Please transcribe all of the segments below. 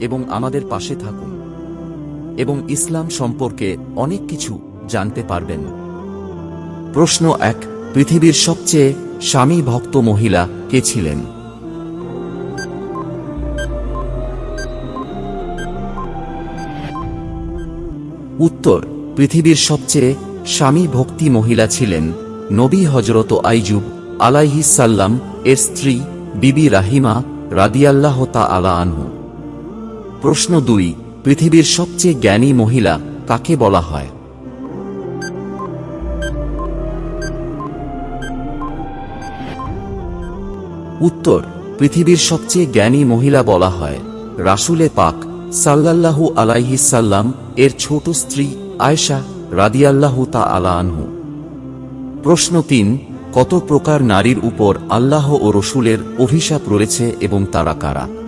এবং আমাদের পাশে থাকুন। এবং ইসলাম সম্পর্কে অনেক কিছু জানতে পারবেন। প্রশ্ন এক, পৃথিবীর সবচেয়ে স্বামী ভক্ত মহিলা কে ছিলেন? উত্তর, পৃথিবীর সবচেয়ে স্বামী ভক্তি মহিলা ছিলেন নবী হজরত আইজুব আলাইহিসাল্লাম এর স্ত্রী বিবি রাহিমা রাদিয়াল্লাহ তা আলা আনহু। প্রশ্ন দুই, পৃথিবীর সবচেয়ে জ্ঞানী মহিলা কাকে বলা হয়? উত্তর, পৃথিবীর সবচেয়ে জ্ঞানী মহিলা বলা হয় রাসুলে পাক সাল্লাল্লাহু আলাইহিস সাল্লাম এর ছোট স্ত্রী আয়েশা রাদিয়াল্লাহু তা আলা প্রশ্ন তিন, কত প্রকার নারীর উপর আল্লাহ ও রসুলের অভিশাপ রয়েছে এবং তারা কারা?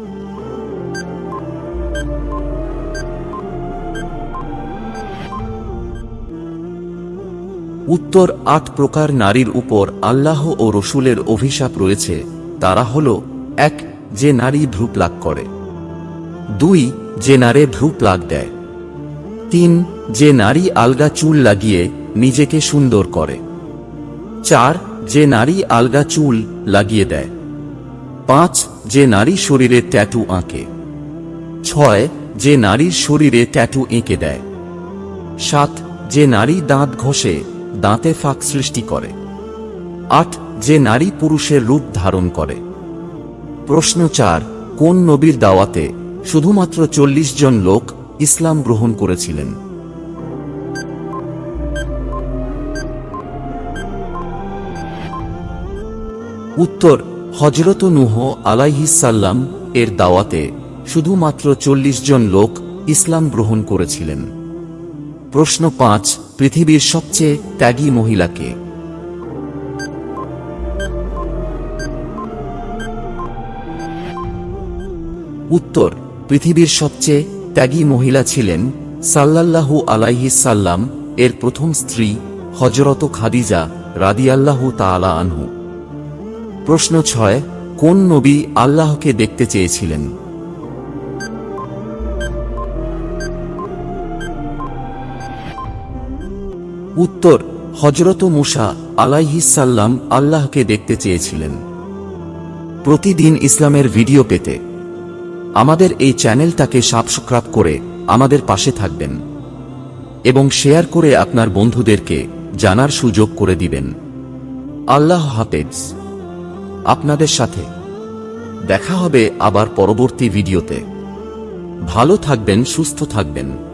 উত্তর আট প্রকার নারীর উপর আল্লাহ ও রসুলের অভিশাপ রয়েছে, তারা হল, এক, যে নারী ভ্রুপ্লাগ করে। দুই, যে নারে ভ্রুপ্লাগ দেয়। তিন, যে নারী আলগা চুল লাগিয়ে নিজেকে সুন্দর করে। চার, যে নারী আলগা চুল লাগিয়ে দেয়। পাঁচ, যে নারী শরীরে ট্যাটু আঁকে। ছয়, যে নারীর শরীরে ট্যাটু এঁকে দেয়। সাত, যে নারী দাঁত ঘষে দাঁতে ফাঁক সৃষ্টি করে। আট, যে নারী পুরুষের রূপ ধারণ করে। প্রশ্ন চার, কোন নবীর দাওয়াতে শুধুমাত্র চল্লিশ জন লোক ইসলাম গ্রহণ করেছিলেন? উত্তর হজরত নুহ আলাইহিসাল্লাম এর দাওয়াতে শুধুমাত্র চল্লিশ জন লোক ইসলাম গ্রহণ করেছিলেন। প্রশ্ন পাঁচ, পৃথিবীর সবচেয়ে ত্যাগী মহিলাকে। উত্তর, পৃথিবীর সবচেয়ে ত্যাগী মহিলা ছিলেন সাল্লাল্লাহু আলাইহিস সাল্লাম, এর প্রথম স্ত্রী হজরত খাদিজা রাদিয়াল্লাহু তাআলা আনহু। প্রশ্ন ছয়, কোন নবী আল্লাহকে দেখতে চেয়েছিলেন? উত্তর হজরত মুসা আলাইহিসাল্লাম আল্লাহকে দেখতে চেয়েছিলেন। প্রতিদিন ইসলামের ভিডিও পেতে আমাদের এই চ্যানেলটাকে সাবস্ক্রাইব করে আমাদের পাশে থাকবেন এবং শেয়ার করে আপনার বন্ধুদেরকে জানার সুযোগ করে দিবেন। আল্লাহ হাফেজ। আপনাদের সাথে দেখা হবে আবার পরবর্তী ভিডিওতে। ভালো থাকবেন, সুস্থ থাকবেন।